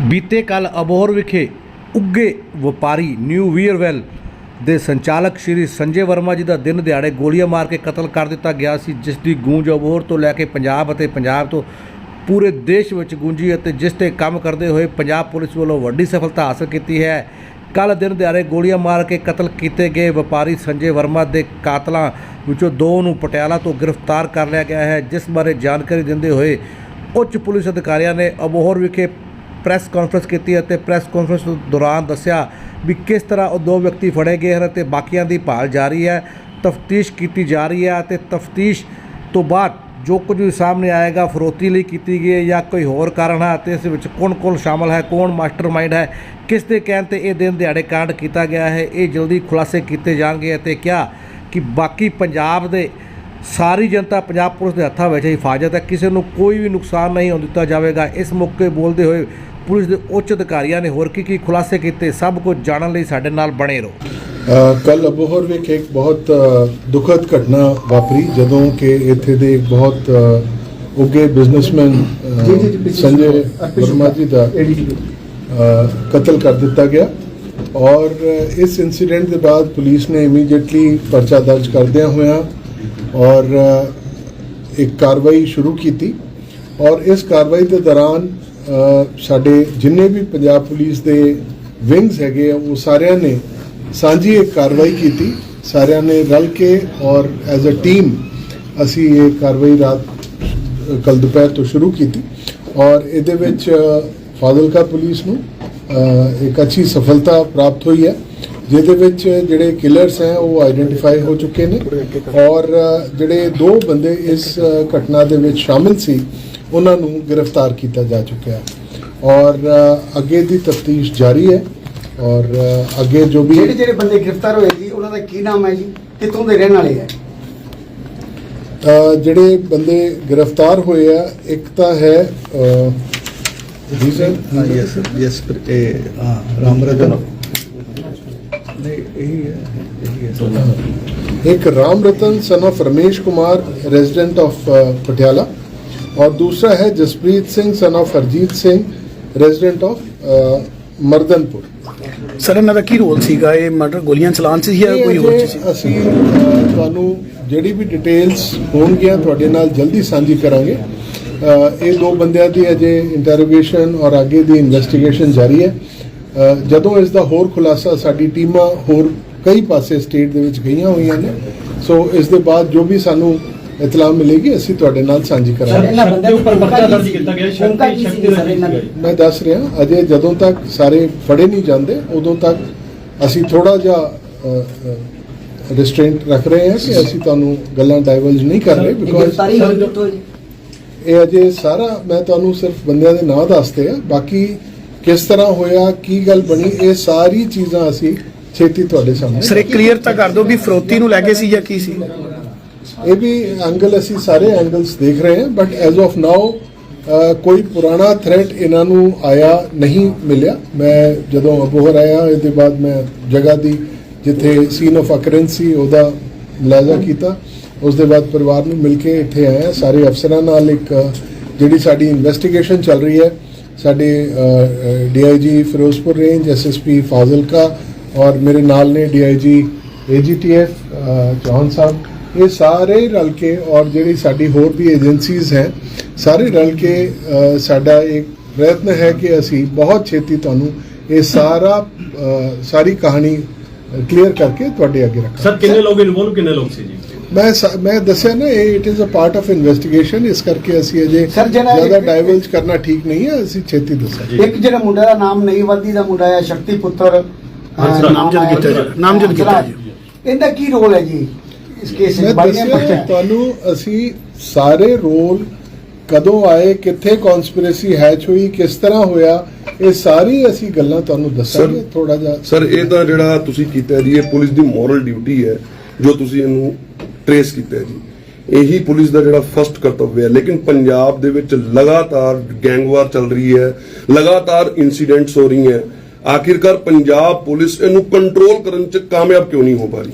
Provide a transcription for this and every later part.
ਬੀਤੇ ਕੱਲ ਅਬੋਹਰ ਵਿਖੇ ਉੱਗੇ ਵਪਾਰੀ ਨਿਊ ਵੀਅਰਵੈਲ ਦੇ ਸੰਚਾਲਕ ਸ਼੍ਰੀ ਸੰਜੇ ਵਰਮਾ ਜੀ ਦਾ ਦਿਨ ਦਿਹਾੜੇ ਗੋਲੀਆਂ ਮਾਰ ਕੇ ਕਤਲ ਕਰ ਦਿੱਤਾ ਗਿਆ ਸੀ, ਜਿਸ ਦੀ ਗੂੰਜ ਅਬੋਹਰ ਤੋਂ ਲੈ ਕੇ ਪੰਜਾਬ ਅਤੇ ਪੰਜਾਬ ਤੋਂ ਪੂਰੇ ਦੇਸ਼ ਵਿੱਚ ਗੂੰਜੀ ਅਤੇ ਜਿਸ ਤੇ ਕੰਮ ਕਰਦੇ ਹੋਏ ਪੰਜਾਬ ਪੁਲਿਸ ਵੱਲੋਂ ਵੱਡੀ ਸਫਲਤਾ ਹਾਸਲ ਕੀਤੀ ਹੈ। ਕੱਲ ਦਿਨ ਦਿਹਾੜੇ ਗੋਲੀਆਂ ਮਾਰ ਕੇ ਕਤਲ ਕੀਤੇ ਗਏ ਵਪਾਰੀ ਸੰਜੇ ਵਰਮਾ ਦੇ ਕਾਤਲਾਂ ਵਿੱਚੋਂ ਦੋ ਨੂੰ ਪਟਿਆਲਾ ਤੋਂ ਗ੍ਰਿਫਤਾਰ ਕਰ ਲਿਆ ਗਿਆ ਹੈ, ਜਿਸ ਬਾਰੇ ਜਾਣਕਾਰੀ ਦਿੰਦੇ ਹੋਏ ਉੱਚ ਪੁਲਿਸ ਅਧਿਕਾਰੀਆਂ ਨੇ ਅਬੋਹਰ ਵਿਖੇ ਪ੍ਰੈਸ ਕਾਨਫਰੰਸ ਕੀਤੀ ਅਤੇ ਪ੍ਰੈਸ ਕਾਨਫਰੰਸ ਦੌਰਾਨ ਦੱਸਿਆ ਵੀ ਕਿਸ ਤਰ੍ਹਾਂ ਉਹ ਦੋ ਵਿਅਕਤੀ ਫੜੇ ਗਏ ਹਨ ਅਤੇ ਬਾਕੀਆਂ ਦੀ ਭਾਲ ਜਾਰੀ ਹੈ, ਤਫਤੀਸ਼ ਕੀਤੀ ਜਾ ਰਹੀ ਹੈ ਅਤੇ ਤਫਤੀਸ਼ ਤੋਂ ਬਾਅਦ ਜੋ ਕੁਝ ਵੀ ਸਾਹਮਣੇ ਆਏਗਾ ਫਰੋਤੀ ਲਈ ਕੀਤੀ ਗਈ ਹੈ ਜਾਂ ਕੋਈ ਹੋਰ ਕਾਰਨ ਹੈ ਅਤੇ ਇਸ ਵਿੱਚ ਕੌਣ-ਕੌਣ ਸ਼ਾਮਲ ਹੈ, ਕੌਣ ਮਾਸਟਰਮਾਈਂਡ ਹੈ, ਕਿਸ ਦੇ ਕਹਿਣ ਤੇ ਇਹ ਦਿਨ ਦਿਹਾੜੇ ਕਾਂਡ ਕੀਤਾ ਗਿਆ ਹੈ, ਇਹ ਜਲਦੀ ਖੁਲਾਸੇ ਕੀਤੇ ਜਾਣਗੇ ਅਤੇ ਕਿਹਾ ਕਿ ਬਾਕੀ ਪੰਜਾਬ ਦੇ ਸਾਰੀ ਜਨਤਾ ਪੰਜਾਬ ਪੁਲਿਸ ਦੇ ਹੱਥਾਂ ਵਿੱਚ ਹਿਫਾਜ਼ਤ ਹੈ, ਕਿਸੇ ਨੂੰ ਕੋਈ ਵੀ ਨੁਕਸਾਨ ਨਹੀਂ ਹੋਣ ਦਿੱਤਾ ਜਾਵੇਗਾ। ਇਸ ਮੌਕੇ ਬੋਲਦੇ ਹੋਏ ਪੁਲਿਸ ਦੇ ਉੱਚ ਅਧਿਕਾਰੀਆਂ ਨੇ ਹੋਰ ਕੀ ਕੀ ਖੁਲਾਸੇ ਕੀਤੇ ਸਭ ਕੁਝ ਜਾਣਨ ਲਈ ਸਾਡੇ ਨਾਲ ਬਣੇ ਰਹੋ। ਕੱਲ ਅਬੋਹਰ ਵਿੱਚ ਇੱਕ ਬਹੁਤ ਦੁਖਦ ਘਟਨਾ ਵਾਪਰੀ ਜਦੋਂ ਕਿ ਇੱਥੇ ਦੇ ਇੱਕ ਬਹੁਤ ਉੱਗੇ ਬਿਜ਼ਨਸਮੈਨ ਸੰਜੇ ਵਰਮਾ ਜੀ ਦਾ ਕਤਲ ਕਰ ਦਿੱਤਾ ਗਿਆ। ਔਰ ਇਸ ਇਨਸੀਡੈਂਟ ਦੇ ਬਾਅਦ ਪੁਲਿਸ ਨੇ ਇਮੀਡੀਏਟਲੀ ਪਰਚਾ ਦਰਜ ਕਰਦਿਆਂ ਹੋਇਆਂ ਔਰ ਇੱਕ ਕਾਰਵਾਈ ਸ਼ੁਰੂ ਕੀਤੀ। ਔਰ ਇਸ ਕਾਰਵਾਈ ਦੇ ਦੌਰਾਨ ਸਾਡੇ ਜਿੰਨੇ ਵੀ ਪੰਜਾਬ ਪੁਲਿਸ ਦੇ ਵਿੰਗਸ ਹੈਗੇ ਆ, ਉਹ ਸਾਰਿਆਂ ਨੇ ਸਾਂਝੀ ਇੱਕ ਕਾਰਵਾਈ ਕੀਤੀ। ਸਾਰਿਆਂ ਨੇ ਰਲ ਕੇ ਔਰ ਐਜ਼ ਅ ਟੀਮ ਅਸੀਂ ਇਹ ਕਾਰਵਾਈ ਰਾਤ ਕੱਲ ਦੁਪਹਿਰ ਤੋਂ ਸ਼ੁਰੂ ਕੀਤੀ। ਔਰ ਇਹਦੇ ਵਿੱਚ ਫਾਜ਼ਿਲਕਾ ਪੁਲਿਸ ਨੂੰ ਇੱਕ ਅੱਛੀ ਸਫਲਤਾ ਪ੍ਰਾਪਤ ਹੋਈ ਹੈ। ਜਿਹਦੇ ਵਿੱਚ ਜਿਹੜੇ ਕਿਲਰਸ ਹੈ, ਉਹ ਆਈਡੈਂਟੀਫਾਈ ਹੋ ਚੁੱਕੇ ਨੇ। ਔਰ ਜਿਹੜੇ ਦੋ ਬੰਦੇ ਇਸ ਘਟਨਾ ਦੇ ਵਿੱਚ ਸ਼ਾਮਿਲ ਸੀ ਉਹਨਾਂ ਨੂੰ ਗ੍ਰਿਫਤਾਰ ਕੀਤਾ ਜਾ ਚੁੱਕਿਆ ਔਰ ਅੱਗੇ ਦੀ ਤਫਤੀਸ਼ ਜਾਰੀ ਹੈ। ਔਰ ਅੱਗੇ ਜੋ ਵੀ ਜਿਹੜੇ ਜਿਹੜੇ ਬੰਦੇ ਗ੍ਰਿਫਤਾਰ ਹੋਏ ਜੀ ਉਹਨਾਂ ਦਾ ਕੀ ਨਾਮ ਹੈ ਜੀ? ਕਿੱਥੋਂ ਦੇ ਰਹਿਣ ਵਾਲੇ ਹੈ? ਜਿਹੜੇ ਬੰਦੇ ਗ੍ਰਿਫਤਾਰ ਹੋਏ ਆ ਇੱਕ ਤਾਂ ਹੈ ਰੀਜ਼ਨ ਯੈਸ ਯੈਸ ਇਹ ਰਾਮ ਰਤਨ। ਨਹੀਂ ਇਹੀ ਹੈ ਇਹੀ ਹੈ। ਇੱਕ Ram Ratan son of Ramesh Kumar resident of Patiala. और दूसरा है Jaspreet Singh son of Harjeet Singh resident of Mardanpur sir ਇਹਨਾਂ ਦਾ ਕੀ ਰੋਲ ਸੀਗਾ ਇਹ ਮਰਡਰ ਗੋਲੀਆਂ ਚਲਾਉਣ ਸੀ ਜਾਂ ਇਹ ਕੋਈ ਹੋਰ ਅਜੇ ਚੀਜ਼ ਸੀ ਅਸੀਂ ਅ, ਤੁਹਾਨੂੰ ਜਿਹੜੀ ਵੀ ਡਿਟੇਲਸ ਹੋਣਗੀਆਂ ਤੁਹਾਡੇ ਨਾਲ ਜਲਦੀ ਸਾਂਝੀ ਕਰਾਂਗੇ ਅ, ਇਹ ਦੋ ਬੰਦਿਆਂ ਦੀ ਅਜੇ ਇੰਟਰੋਗੇਸ਼ਨ ਔਰ ਅੱਗੇ ਦੀ ਇਨਵੈਸਟੀਗੇਸ਼ਨ ਜਾਰੀ ਹੈ ਅ, ਜਦੋਂ ਇਸ ਦਾ ਹੋਰ ਖੁਲਾਸਾ ਸਾਡੀ ਟੀਮਾਂ ਹੋਰ ਕਈ ਪਾਸੇ ਸਟੇਟ ਦੇ ਵਿੱਚ ਗਈਆਂ ਹੋਈਆਂ ਨੇ ਸੋ ਇਸ ਦੇ ਬਾਅਦ ਜੋ ਵੀ ਸਾਨੂੰ ਇਤਲਾਹ ਮਿਲੇਗੀ ਅਸੀਂ ਤੁਹਾਡੇ ਨਾਲ ਸਾਂਝੀ ਕਰਾਂਗੇ। ਇਹਨਾਂ ਬੰਦਿਆਂ ਦੇ ਉੱਪਰ ਪਰਚਾ ਦਰਜ ਕੀਤਾ ਗਿਆ, ਸ਼ਕਤੀ- ਭੂਮਿਕਾ ਕੀ ਸੀ ਸ਼ਕਤੀ ਦੀ ਮੈਂ ਦੱਸ ਰਿਹਾ ਅਜੇ ਜਦੋਂ ਤੱਕ ਸਾਰੇ ਫੜੇ ਨਹੀਂ ਜਾਂਦੇ ਉਦੋਂ ਤੱਕ ਅਸੀਂ ਥੋੜਾ ਜਿਹਾ ਰਿਸਟ੍ਰੇਂਟ ਰੱਖ ਰਹੇ ਹਾਂ ਕਿ ਅਸੀਂ ਤੁਹਾਨੂੰ ਗੱਲਾਂ ਡਾਈਵਰਜ ਨਹੀਂ ਕਰ ਰਹੇ ਇਹ ਬਿਕੋਜ਼ ਇਹ ਅਜੇ ਸਾਰਾ ਮੈਂ ਤੁਹਾਨੂੰ ਸਿਰਫ ਬੰਦਿਆਂ ਦੇ ਨਾਂ ਦੱਸਦੇ ਆ ਬਾਕੀ ਕਿਸ ਤਰ੍ਹਾਂ ਹੋਇਆ ਕੀ ਗੱਲ ਬਣੀ ਇਹ ਸਾਰੀ ਚੀਜ਼ਾਂ ਅਸੀਂ ਛੇਤੀ ਤੁਹਾਡੇ ਸਾਹਮਣੇ ਸਰ ਇਹ ਕਲੀਅਰ ਤਾਂ ਕਰ ਦਿਓ ਵੀ ਫਰੋਤੀ ਨੂੰ ਲੈ ਕੇ ਸੀ ਜਾਂ ਕੀ ਸੀ? ਇਹ ਵੀ ਐਂਗਲ ਅਸੀਂ ਸਾਰੇ ਐਂਗਲਸ ਦੇਖ ਰਹੇ ਹਾਂ ਬਟ ਐਜ਼ ਆਫ ਨਾਓ ਕੋਈ ਪੁਰਾਣਾ ਥ੍ਰੈਟ ਇਹਨਾਂ ਨੂੰ ਆਇਆ ਨਹੀਂ ਮਿਲਿਆ। ਮੈਂ ਜਦੋਂ ਅਬੋਹਰ ਆਇਆ, ਇਹਦੇ ਬਾਅਦ ਮੈਂ ਜਗ੍ਹਾ ਦੀ ਜਿੱਥੇ ਸੀਨ ਆਫ ਅਕਰੈਂਸ ਸੀ, ਉਹਦਾ ਮੁਲਾਜ਼ਾ ਕੀਤਾ। ਉਸ ਦੇ ਬਾਅਦ ਪਰਿਵਾਰ ਨੂੰ ਮਿਲ ਕੇ ਇੱਥੇ ਆਇਆ। ਸਾਰੇ ਅਫਸਰਾਂ ਨਾਲ ਇੱਕ, ਜਿਹੜੀ ਸਾਡੀ ਇਨਵੈਸਟੀਗੇਸ਼ਨ ਚੱਲ ਰਹੀ ਹੈ, ਸਾਡੇ DIG Firozpur range SSP Fazilka ਔਰ ਮੇਰੇ ਨਾਲ ਨੇ ਡੀਆਈਜੀ ਏਜੀਟੀਐਫ ਚੌਹਾਨ ਸਾਹਿਬ। ਇਹ ਸਾਰੇ ਰਲ ਕੇ ਔਰ ਜਿਹੜੀ ਸਾਡੀ ਹੋਰ ਵੀ ਏਜੰਸੀਜ਼ ਹੈ ਸਾਰੇ ਰਲ ਕੇ ਸਾਡਾ ਇੱਕ ਪ੍ਰਯਤਨ ਹੈ ਕਿ ਅਸੀਂ ਬਹੁਤ ਛੇਤੀ ਤੁਹਾਨੂੰ ਇਹ ਸਾਰਾ ਸਾਰੀ ਕਹਾਣੀ ਕਲੀਅਰ ਕਰਕੇ ਤੁਹਾਡੇ ਅੱਗੇ ਰੱਖਾਂਗੇ ਸਰ ਕਿੰਨੇ ਲੋਕ ਇਨਵੋਲਵ ਕਿੰਨੇ ਲੋਕ ਸੀ ਜੀ ਮੈਂ ਮੈਂ ਦੱਸਿਆ ਨਾ ਇਹ it is a part of investigation ਇਸ ਕਰਕੇ ਅਸੀਂ ਅਜੇ ਜ਼ਿਆਦਾ ਡਾਈਵਰਜ ਕਰਨਾ ਠੀਕ ਨਹੀਂ ਹੈ ਅਸੀਂ ਛੇਤੀ ਦੱਸਾਂਗੇ ਇੱਕ ਜਿਹੜਾ ਮੁੰਡਾ ਦਾ ਨਾਮ ਨਹੀਂ ਵਰਦੀ ਦਾ ਮੁੰਡਾ ਹੈ ਸ਼ਕਤੀ ਪੁੱਤਰ ਨਾਮਜ਼ਦ। ਕੀਤਾ ਜੀ, ਨਾਮਜ਼ਦ ਕੀਤਾ। ਜੀ। ਇਹਦਾ ਕੀ ਰੋਲ ਹੈ ਜੀ ਇਸ ਕੇਸ ਮੈਂ ਵਿੱਚ ਬਾਈ ਨੇ ਦੱਸਿਆ ਤੁਹਾਨੂੰ ਅਸੀਂ ਸਾਰੇ ਰੋਲ ਕਦੋਂ ਆਏ ਕਿੱਥੇ ਕਨਸਪੀਰੇਸੀ ਹੈਚ ਹੋਈ ਕਿਸ ਤਰ੍ਹਾਂ ਹੋਇਆ ਇਹ ਸਾਰੀ ਅਸੀਂ ਗੱਲਾਂ ਤੁਹਾਨੂੰ ਦੱਸਾਂਗੇ ਥੋੜਾ ਜਿਹਾ। ਸਰ ਇਹ ਤਾਂ ਜਿਹੜਾ ਤੁਸੀਂ ਕੀਤਾ ਜੀ ਇਹ ਪੁਲਿਸ ਦੀ ਮੋਰਲ ਡਿਊਟੀ ਹੈ ਜੋ ਤੁਸੀਂ ਇਹਨੂੰ ਟਰੇਸ ਕੀਤਾ ਹੈ ਜੀ। ਇਹੀ ਪੁਲਿਸ ਦਾ ਜਿਹੜਾ ਫਰਸਟ ਕਰਤੱਵ ਹੈ। ਲੇਕਿਨ ਪੰਜਾਬ ਦੇ ਵਿੱਚ ਲਗਾਤਾਰ ਗੈਂਗਵਾਰ ਚੱਲ ਰਹੀ ਹੈ ਲਗਾਤਾਰ ਇਨਸੀਡੈਂਟਸ ਹੋ ਰਹੀਆਂ। ਆਖਿਰਕਾਰ ਪੰਜਾਬ ਪੁਲਿਸ ਇਹਨੂੰ ਕੰਟਰੋਲ ਕਰਨ ਚ ਕਾਮਯਾਬ ਕਿਉਂ ਨਹੀਂ ਹੋ ਪਾ ਰਹੀ?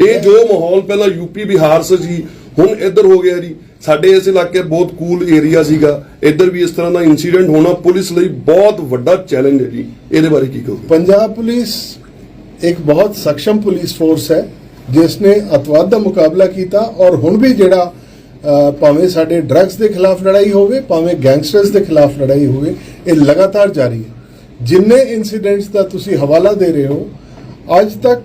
ਇਹ ਜੋ ਮਾਹੌਲ ਪਹਿਲਾਂ ਯੂਪੀ, ਬਿਹਾਰ ਸੇ ਸੀ ਹੁਣ ਇੱਧਰ ਹੋ ਗਿਆ ਜੀ। ਸਾਡੇ ਇਸ ਇਲਾਕੇ ਬਹੁਤ ਕੂਲ ਏਰੀਆ ਸੀਗਾ। ਇੱਧਰ ਵੀ ਇਸ ਤਰ੍ਹਾਂ ਦਾ ਇਨਸੀਡੈਂਟ ਹੋਣਾ ਪੁਲਿਸ ਲਈ ਬਹੁਤ ਵੱਡਾ ਚੈਲੰਜ ਹੈ ਜੀ। ਇਹਦੇ ਬਾਰੇ ਕੀ ਕਹੋ ਪੰਜਾਬ ਪੁਲਿਸ ਇੱਕ ਬਹੁਤ ਸਖਸ਼ਮ ਪੁਲਿਸ ਫੋਰਸ ਹੈ, ਜਿਸ ਨੇ ਅਤਵਾਦ ਦਾ ਮੁਕਾਬਲਾ ਕੀਤਾ ਔਰ ਹੁਣ ਵੀ ਜਿਹੜਾ ਭਾਵੇਂ ਸਾਡੇ ਡਰੱਗਸ ਦੇ ਖਿਲਾਫ ਲੜਾਈ ਹੋਵੇ, ਭਾਵੇਂ ਗੈਂਗਸਟਰਸ ਦੇ ਖਿਲਾਫ ਲੜਾਈ ਹੋਵੇ, ਇਹ ਲਗਾਤਾਰ ਜਾਰੀ ਹੈ। ਜਿੰਨੇ ਇਨਸੀਡੈਂਟਸ ਦਾ ਤੁਸੀਂ ਹਵਾਲਾ ਦੇ ਰਹੇ ਹੋ, ਅੱਜ ਤੱਕ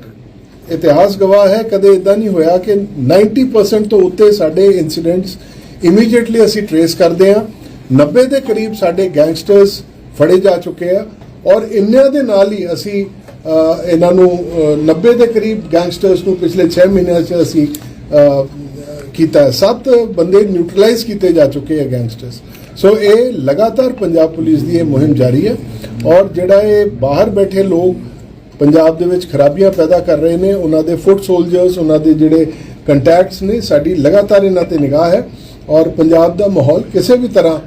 ਇਤਿਹਾਸ ਗਵਾਹ ਹੈ ਕਦੇ ਇਦਾਂ ਨਹੀਂ ਹੋਇਆ ਕਿ 90% ਤੋਂ ਉੱਤੇ ਸਾਡੇ ਇਨਸੀਡੈਂਟਸ ਇਮੀਡੀਏਟਲੀ ਅਸੀਂ ਟਰੇਸ ਕਰਦੇ ਹਾਂ। 90 ਦੇ ਕਰੀਬ ਸਾਡੇ ਗੈਂਗਸਟਰਸ ਫੜੇ ਜਾ ਚੁੱਕੇ ਆ ਔਰ ਇੰਨਿਆਂ ਦੇ ਨਾਲ ਹੀ ਅਸੀਂ ਇਹਨਾਂ ਨੂੰ ਅ, 90 ਦੇ ਕਰੀਬ ਗੈਂਗਸਟਰਸ ਨੂੰ ਪਿਛਲੇ 6 ਮਹੀਨਿਆਂ 'ਚ ਅਸੀਂ ਕੀਤਾ ਸੱਤ ਬੰਦੇ ਨਿਊਟਰਲਾਈਜ਼ ਕੀਤੇ ਜਾ ਚੁੱਕੇ ਆ ਗੈਂਗਸਟਰਸ ਸੋ ਇਹ ਲਗਾਤਾਰ ਪੰਜਾਬ ਪੁਲਿਸ ਦੀ ਇਹ ਮੁਹਿੰਮ ਜਾਰੀ ਹੈ ਔਰ ਜਿਹੜਾ ਇਹ ਬਾਹਰ ਬੈਠੇ ਲੋਕ ਪੰਜਾਬ ਦੇ ਵਿੱਚ ਖਰਾਬੀਆਂ ਪੈਦਾ ਕਰ ਰਹੇ ਨੇ ਉਹਨਾਂ ਦੇ ਫੁੱਟ ਸੋਲਜਰਸ ਉਹਨਾਂ ਦੇ ਜਿਹੜੇ ਕੰਟੈਕਟਸ ਨੇ ਸਾਡੀ ਲਗਾਤਾਰ ਇਹਨਾਂ ਤੇ ਨਿਗਾਹ ਹੈ ਔਰ ਪੰਜਾਬ ਦਾ ਮਾਹੌਲ ਕਿਸੇ ਵੀ ਤਰ੍ਹਾਂ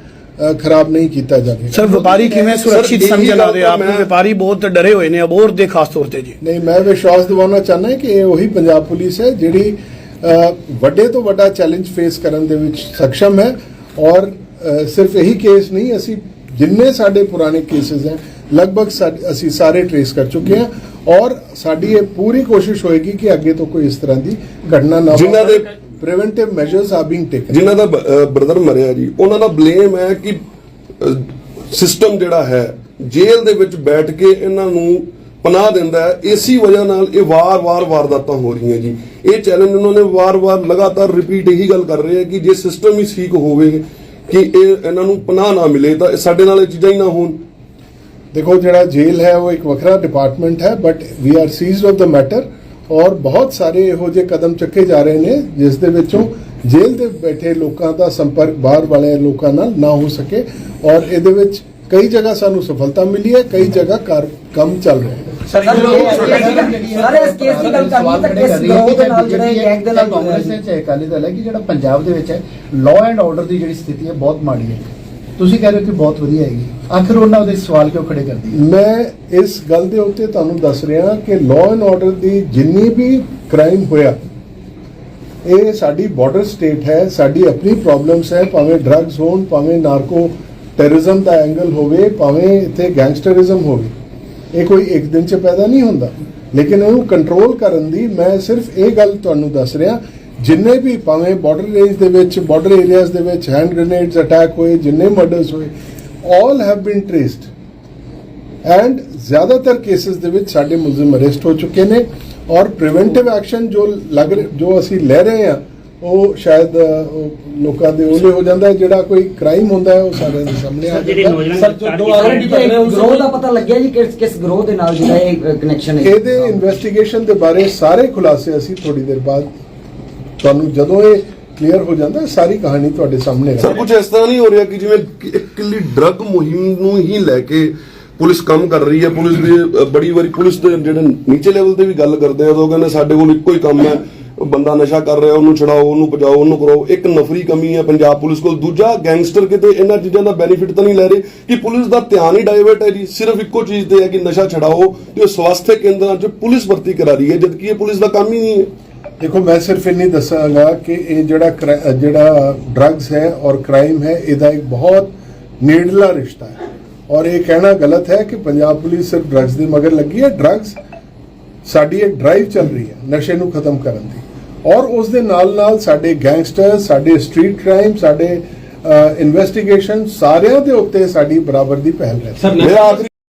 ਖਰਾਬ ਨਹੀਂ ਕੀਤਾ ਜਾਵੇ ਸਰ ਵਪਾਰੀ ਕਿਵੇਂ ਸੁਰੱਖਿਤ ਸਮਝਣ ਆਦੇ ਆਪ ਨੂੰ? ਵਪਾਰੀ ਬਹੁਤ ਡਰੇ ਹੋਏ ਨੇ ਅਬੋਰ ਦੇ ਖਾਸ ਤੌਰ ਤੇ ਜੀ। ਨਹੀਂ ਮੈਂ ਵਿਸ਼ਵਾਸ ਦਿਵਾਉਣਾ ਚਾਹੁੰਦਾ ਕਿ ਇਹ ਉਹੀ ਪੰਜਾਬ ਪੁਲਿਸ ਹੈ ਜਿਹੜੀ ਵੱਡੇ ਤੋਂ ਵੱਡਾ ਚੈਲੰਜ ਫੇਸ ਕਰਨ ਦੇ ਵਿੱਚ ਸક્ષਮ ਹੈ ਔਰ ਸਿਰਫ ਇਹੀ ਕੇਸ ਨਹੀਂ ਅਸੀਂ ਜਿੰਨੇ ਸਾਡੇ ਪੁਰਾਣੇ ਕੇਸਸ ਹੈ ਲਗਭਗ ਅਸੀਂ ਸਾਰੇ ਟਰੇਸ ਕਰ ਚੁੱਕੇ ਹਾਂ ਔਰ ਸਾਡੀ ਇਹ ਪੂਰੀ ਕੋਸ਼ਿਸ਼ ਹੋਏਗੀ ਕਿ ਅੱਗੇ ਤੋਂ ਕੋਈ ਇਸ ਤਰ੍ਹਾਂ ਦੀ ਘਟਨਾ ਨਾ ਜਿਨ੍ਹਾਂ ਦੇ- preventive measures are being taken ਜਿਨ੍ਹਾਂ ਦਾ ਬ੍ਰਦਰ ਮਰਿਆ ਜੀ ਉਹਨਾਂ ਦਾ ਬਲੇਮ ਹੈ ਕਿ ਸਿਸਟਮ ਜਿਹੜਾ ਹੈ ਜੇਲ੍ਹ ਦੇ ਵਿੱਚ ਬੈਠ ਕੇ ਇਹਨਾਂ ਨੂੰ ਪਨਾਹ ਦਿੰਦਾ ਹੈ। ਇਸੇ ਵਜ੍ਹਾ ਨਾਲ ਇਹ ਵਾਰ-ਵਾਰ ਵਾਰਦਾਤਾਂ ਹੋ ਰਹੀਆਂ ਜੀ। ਇਹ ਚੈਲੰਜ ਉਹਨਾਂ ਨੇ ਵਾਰ-ਵਾਰ ਲਗਾਤਾਰ ਰਿਪੀਟ ਇਹੀ ਗੱਲ ਕਰ ਰਹੇ ਆ ਕਿ ਜੇ ਸਿਸਟਮ ਹੀ ਠੀਕ ਹੋਵੇ ਕਿ ਇਹ ਇਹਨਾਂ ਨੂੰ ਪਨਾਹ ਨਾ ਮਿਲੇ ਤਾਂ ਸਾਡੇ ਨਾਲ ਇਹ ਚੀਜ਼ਾਂ ਹੀ ਨਾ ਹੋਣ। ਦੇਖੋ ਜਿਹੜਾ ਜੇਲ੍ਹ ਹੈ ਉਹ ਇੱਕ ਵੱਖਰਾ ਡਿਪਾਰਟਮੈਂਟ ਹੈ but we are seized of the matter ਔਰ ਬਹੁਤ ਸਾਰੇ ਇਹੋ ਜਿਹੇ ਕਦਮ ਚੱਕੇ ਜਾ ਰਹੇ ਨੇ ਜਿਸ ਦੇ ਵਿੱਚੋਂ ਜੇਲ੍ਹ ਦੇ ਬੈਠੇ ਲੋਕਾਂ ਦਾ ਸੰਪਰਕ ਬਾਹਰ ਵਾਲੇ ਲੋਕਾਂ ਨਾਲ ਨਾ ਹੋ ਸਕੇ ਔਰ ਇਹਦੇ ਵਿੱਚ ਕਈ ਜਗ੍ਹਾ ਸਾਨੂੰ ਸਫਲਤਾ ਮਿਲੀ ਹੈ ਕਈ ਜਗ੍ਹਾ ਕਾਰ ਕੰਮ ਚੱਲ ਰਿਹਾ ਹੈ। ਸਾਰੇ ਇਸ ਕੇਸ ਦੀ ਗੱਲ ਕਰਨੀ ਤਾਂ ਕਿਸ ਗਰੋਹ ਦੇ ਨਾਲ ਜਿਹੜਾ ਇਹ ਗੈਂਗ ਦੇ ਨਾਲ ਕਾਂਗਰਸ ਸੀ ਤੇ ਅਕਾਲੀ ਦਲ ਹੈ ਕਿ ਜਿਹੜਾ ਪੰਜਾਬ ਦੇ ਵਿੱਚ ਹੈ ਲਾਅ ਐਂਡ ਆਰਡਰ ਦੀ ਜਿਹੜੀ ਸਥਿਤੀ ਹੈ ਬਹੁਤ ਮਾੜੀ ਹੈ। ਤੁਸੀਂ ਕਹਿ ਰਹੇ ਹੋ ਕਿ ਬਹੁਤ ਵਧੀਆ ਹੈਗੀ। ਆਖਿਰ ਉਹਨਾਂ ਉਹਦੇ ਸਵਾਲ ਕਿਉਂ ਖੜੇ ਕਰਦੀ ਹੈ? ਮੈਂ ਇਸ ਗੱਲ ਦੇ ਉੱਤੇ ਤੁਹਾਨੂੰ ਦੱਸ ਰਿਹਾ ਕਿ ਲਾਅ ਐਂਡ ਆਰਡਰ ਦੀ ਜਿੰਨੀ ਵੀ ਕ੍ਰਾਈਮ ਹੋਇਆ, ਇਹ ਸਾਡੀ ਬਾਰਡਰ ਸਟੇਟ ਹੈ, ਸਾਡੀ ਆਪਣੀ ਪ੍ਰੋਬਲਮਸ ਹੈ, ਭਾਵੇਂ ਡਰੱਗਸ ਹੋਣ, ਭਾਵੇਂ ਨਾਰਕੋ ਟੈਰਰਿਜ਼ਮ ਦਾ ਐਂਗਲ ਹੋਵੇ, ਭਾਵੇਂ ਇੱਥੇ ਗੈਂਗਸਟਰਿਜ਼ਮ ਹੋਵੇ, ਇਹ ਕੋਈ ਇੱਕ ਦਿਨ 'ਚ ਪੈਦਾ ਨਹੀਂ ਹੁੰਦਾ। ਲੇਕਿਨ ਉਹਨੂੰ ਕੰਟਰੋਲ ਕਰਨ ਦੀ ਮੈਂ ਸਿਰਫ ਇਹ ਗੱਲ ਤੁਹਾਨੂੰ ਦੱਸ ਰਿਹਾ ਜਿੰਨੇ ਵੀ ਭਾਵੇਂ ਬਾਰਡਰ ਰੇਂਜ ਦੇ ਵਿੱਚ ਬਾਰਡਰ ਏਰੀਆਜ਼ ਦੇ ਵਿੱਚ ਹੈਂਡ ਗ੍ਰੇਨੇਡਸ ਅਟੈਕ ਹੋਏ ਜਿੰਨੇ ਮਰਡਰਸ ਹੋਏ all have been traced. And ਜ਼ਿਆਦਾਤਰ ਕੇसेस ਦੇ ਵਿੱਚ ਸਾਡੇ ਮੁਲਜ਼ਮ ਅਰੈਸਟ ਹੋ ਚੁੱਕੇ ਨੇ ਔਰ ਪ੍ਰੀਵੈਂਟਿਵ ਐਕਸ਼ਨ ਜੋ ਲੱਗ ਜੋ ਅਸੀਂ ਲੈ ਰਹੇ ਹਾਂ ਉਹ ਸ਼ਾਇਦ ਲੋਕਾਂ ਦੇ ਉਹਲੇ ਹੋ ਜਾਂਦਾ ਹੈ ਜਿਹੜਾ ਕੋਈ ਕ੍ਰਾਈਮ ਹੁੰਦਾ ਹੈ ਉਹ ਸਾਰਿਆਂ ਦੇ ਸਾਹਮਣੇ ਆ ਜਾਂਦਾ ਸਰ ਜੋ ਦੋ ਆਲਰੇਡੀ ਗਰੋਹ ਦਾ ਪਤਾ ਲੱਗਿਆ ਜੀ ਕਿਸ ਕਿਸ ਗਰੋਹ ਦੇ ਨਾਲ ਜਿਹੜਾ ਇਹ ਕਨੈਕਸ਼ਨ ਹੈ? ਇਹਦੇ ਇਨਵੈਸਟੀਗੇਸ਼ਨ ਦੇ ਬਾਰੇ ਸਾਰੇ ਖੁਲਾਸੇ ਅਸੀਂ ਥੋੜੀ ਦੇਰ ਬਾਅਦ ਤੁਹਾਨੂੰ ਜਦੋਂ ਇਹ ਕਲੀਅਰ ਹੋ ਜਾਂਦਾ ਸਾਰੀ ਕਹਾਣੀ ਤੁਹਾਡੇ ਸਾਹਮਣੇ ਸਰ ਕੁਝ ਇਸ ਤਰ੍ਹਾਂ ਨਹੀਂ ਹੋ ਰਿਹਾ ਕਿ ਜਿਵੇਂ ਇਕੱਲੀ ਡਰੱਗ ਮੁਹਿੰਮ ਨੂੰ ਹੀ ਲੈ ਕੇ ਪੁਲਿਸ ਕੰਮ ਕਰ ਰਹੀ ਹੈ। ਪੁਲਿਸ ਦੀ ਬੜੀ ਵਾਰੀ ਪੁਲਿਸ ਦੇ ਜਿਹੜੇ ਨੀਚੇ ਲੈਵਲ ਤੇ ਵੀ ਗੱਲ ਕਰਦੇ ਆ ਤਾਂ ਉਹ ਕਹਿੰਦੇ ਸਾਡੇ ਕੋਲ ਇੱਕੋ ਹੀ ਕੰਮ ਹੈ। ਬੰਦਾ ਨਸ਼ਾ ਕਰ ਰਿਹਾ ਉਹਨੂੰ ਛਡਾਓ ਉਹਨੂੰ ਭਜਾਓ ਉਹਨੂੰ ਕਰੋ ਇੱਕ ਨਫਰੀ ਕਮੀ ਹੈ ਪੰਜਾਬ ਪੁਲਿਸ ਕੋਲ। ਦੂਜਾ ਗੈਂਗਸਟਰ ਕਿਤੇ ਇਹਨਾਂ ਚੀਜ਼ਾਂ ਦਾ ਬੈਨੀਫਿਟ ਤਾਂ ਨਹੀਂ ਲੈ ਰਹੇ ਕਿ ਪੁਲਿਸ ਦਾ ਧਿਆਨ ਹੀ ਡਾਇਵਰਟ ਹੈ ਜੀ। ਸਿਰਫ ਇੱਕੋ ਚੀਜ਼ ਤੇ ਹੈ ਕਿ ਨਸ਼ਾ ਛਡਾਓ ਤੇ ਉਹ ਸਵਾਸਥਯ ਕੇਂਦਰਾਂ 'ਚ ਪੁਲਿਸ ਭਰਤੀ ਕਰਾ ਰਹੀ ਹੈ ਜਦਕਿ ਇਹ ਪੁਲਿਸ ਦਾ ਕੰਮ ਹੀ ਨਹੀਂ ਹੈ। ਦੇਖੋ ਮੈਂ ਸਿਰਫ ਇੰਨੀ ਦੱਸਾਂਗਾ ਕਿ ਇਹ ਜਿਹੜਾ ਜਿਹੜਾ ਡਰੱਗਸ ਹੈ ਔਰ ਕ੍ਰਾਈਮ ਹੈ ਇਹਦਾ ਇੱਕ ਬਹੁਤ ਨੇੜਲਾ ਰਿਸ਼ਤਾ ਹੈ। ਔਰ ਇਹ ਕਹਿਣਾ ਗਲਤ ਹੈ ਕਿ ਪੰਜਾਬ ਪੁਲਿਸ ਸਿਰਫ ਡਰੱਗਸ ਦੇ ਮਗਰ ਲੱਗੀ ਹੈ। ਡਰੱਗਸ ਸਾਡੀ ਇੱਕ ਡਰਾਈਵ ਚੱਲ ਰਹੀ ਹੈ ਨਸ਼ੇ ਨੂੰ ਖਤਮ ਕਰਨ ਦੀ। ਔਰ ਉਸ ਦੇ ਨਾਲ ਨਾਲ ਸਾਡੇ ਗੈਂਗਸਟਰ ਸਾਡੇ ਸਟਰੀਟ ਕ੍ਰਾਈਮ ਸਾਡੇ ਇਨਵੈਸਟੀਗੇਸ਼ਨ ਸਾਰਿਆਂ ਦੇ ਉੱਤੇ ਸਾਡੀ ਬਰਾਬਰ ਦੀ ਪਹਿਲ ਹੈ। सर ਮੇਰਾ ਆਖਰੀ